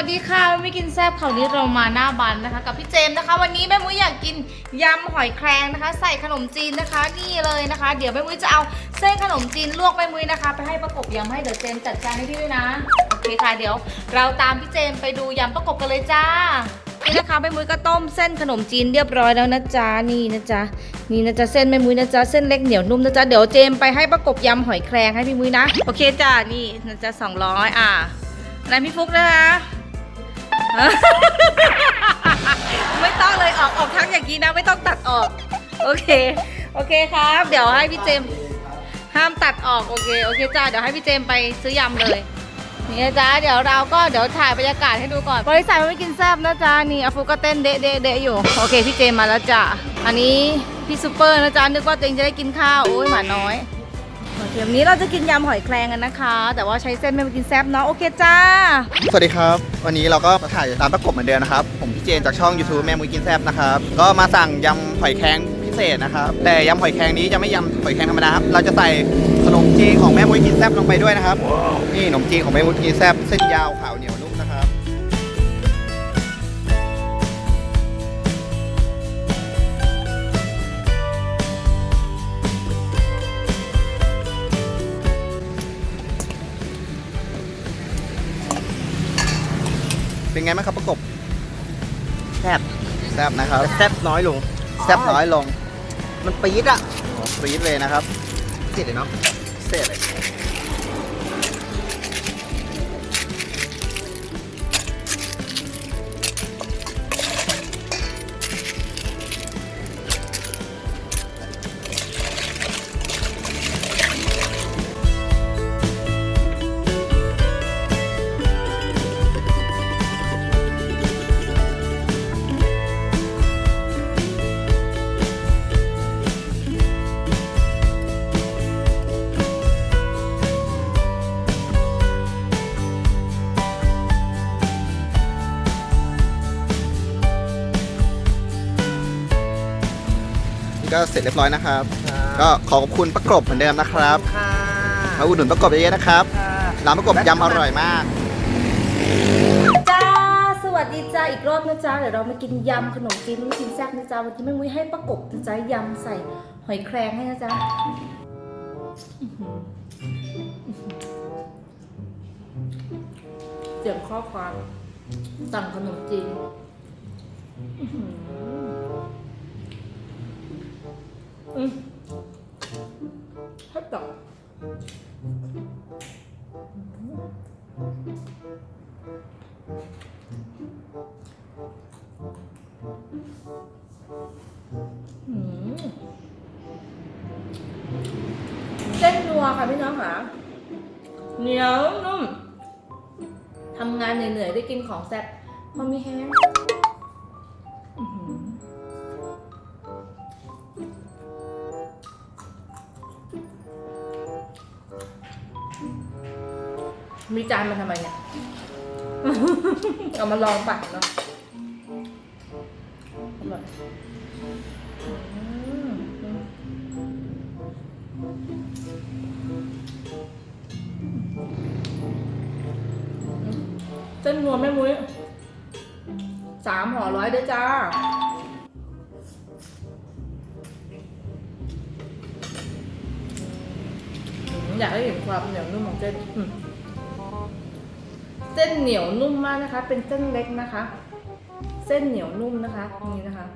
วัสดีค่ะไม่กินแซ่บคราวนี้เรามาหน้าบันนะคะ กับพี่เจมส์นะคะ วันนี้แม่มุ้ยอยากกินยำหอยแครงนะคะ ใส่ขนมจีนนะคะนี่เลยนะคะ เดี๋ยวแม่มุ้ยจะเอาเส้นขนมจีนลวกแม่มุ้ยนะคะ ไปให้ประกบยำให้เดี๋ยวเจมส์จัดการให้พี่ด้วยนะโอเคค่ะเดี๋ยว เราตามพี่เจมส์ไปดูยำประกบกันเลยจ้านี่นะคะแม่มุ้ยก็ต้มเส้นขนมจีนเรียบร้อยแล้วนะจ๊ะนี่นะจ๊ะนี่นะจ๊ะเส้นแม่มุ้ยนะจ๊ะเส้นเล็กเหนียวนุ่มนะจ๊ะเดี๋ยวเจมส์ไปให้ประกบยำหอยแครงให้พี่มุ้ยนะโอเคจ้านี่นะจ๊ะสองร้อยอะนายพี่ฟุกนะคะ ไม่ต้องเลยออกออกทั้งอย่างนี้นะ ไม่ต้องตัดออก โอเค โอเคครับ เดี๋ยวให้พี่เจม ห้ามตัดออกโอเคโอเคจ้าเดี๋ยวให้พี่เจมไปซื้อยำเลยนี่นะจ๊ะเดี๋ยวเราก็เดี๋ยวถ่ายบรรยากาศให้ดูก่อนบริษัทมันไม่กินแซบนะจ๊ะนี่อาฟุก็เต้นเดะเดะเดะอยู่โอเคพี่เจมมาแล้วจ้ะอันนี้พี่ซูเปอร์นะจ๊ะนึกว่าตัวเองจะได้กินข้าวโอ้ยหมาน้อย โอเควันนี้เราจะกินยำหอยแครงกันนะคะ แต่ว่าใช้เส้นไม่ไปกินแซบเนาะโอเคจ้า สวัสดีครับ วันนี้เราก็มาถ่ายร้านประกบเหมือนเดิมนะครับ ผมพี่เจนจากช่อง YouTube แม่มุ้ยกินแซบนะครับ ก็มาสั่งยำหอยแครงพิเศษนะครับ แต่ยำหอยแครงนี้จะไม่ยำหอยแครงธรรมดาครับ เราจะใส่ขนมจีนของแม่มุ้ยกินแซบลงไปด้วยนะครับ นี่ขนมจีนของแม่มุ้ยกินแซบเส้นยาวขาวเหนียวนุ่ม ไงบ้างครับประกบแซ่บแซบนะครับแต่แซ่บน้อยลงแซบน้อยลง มันปี๊ดอะโอ้ฟรีดเลยนะครับ เสร็จเลยเนาะเสร็จเลย ก็เสร็จเรียบร้อยนะครับ ก็ขอขอบคุณประกบเหมือนเดิมนะครับค่ะมาอุดหนุนประกบเยอะๆนะครับค่ะร้านประกบยำอร่อยมากจ้าสวัสดีจ้าอีกรอบนะจ๊ะเดี๋ยวเรามากินยำขนมจีนไม่กินแซ่บนะจ๊ะวันนี้แม่มุ้ยให้ประกบนะจ๊ะยำใส่หอยแครงให้นะจ๊ะอื้อหืออื้อหือเสียงข้อความสั่งขนมจีน อื้อหืออืมให้ต่ออืมเส้นนัวค่ะพี่น้องค่ะเหนียวนุ่มทำงานเหนื่อยๆได้กินของแซ่บมันมีแห้ง มีจานมาทำไมเนี่ย เอามาลองปั่นเนาะอร่อยอืมเส้นนัวแม่มุ้ยสามห่อร้อยเด้อจ้าอืมอยากให้เห็นความเหนียวนุ่มของเส้นอืมเส้นเหนียวนุ่มมากนะคะ เป็นเส้นเล็กนะคะ เส้นเหนียวนุ่มนะคะนี่นะคะ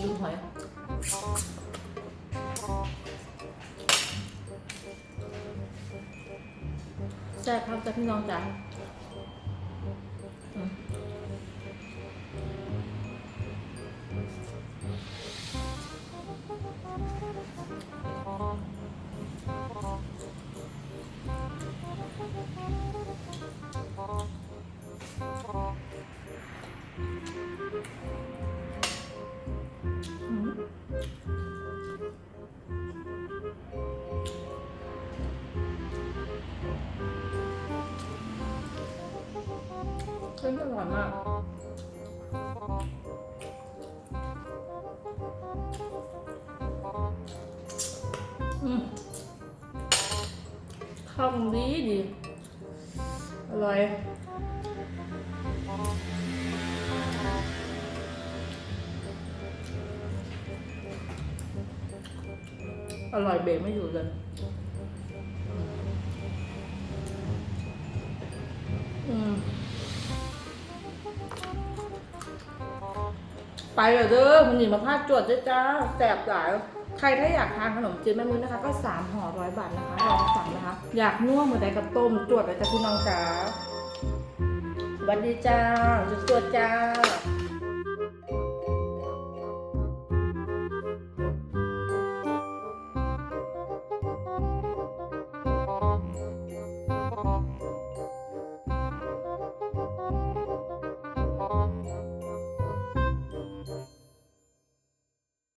ดูหอย แซ่บครับจ้ะพี่น้องจ๋า ส้นอร่อยมากอืมข้าวมันดีดี อร่อยอร่อยเบรกไม่อยู่เลย ไปเลยเด้อมันหนีมาพาดจวดด้วยจ้าแสบหลายใครถ้าอยากทานขนมจีนแม่มุ้ยนะคะ ก็สามห่อร้อยบาทนะคะลองสั่งนะคะ อยากนุ่มเหมือนใดกับต้มจวดเลยจ้าพี่น้องจ้าสวัสดีจ้าจุดจวดจ้า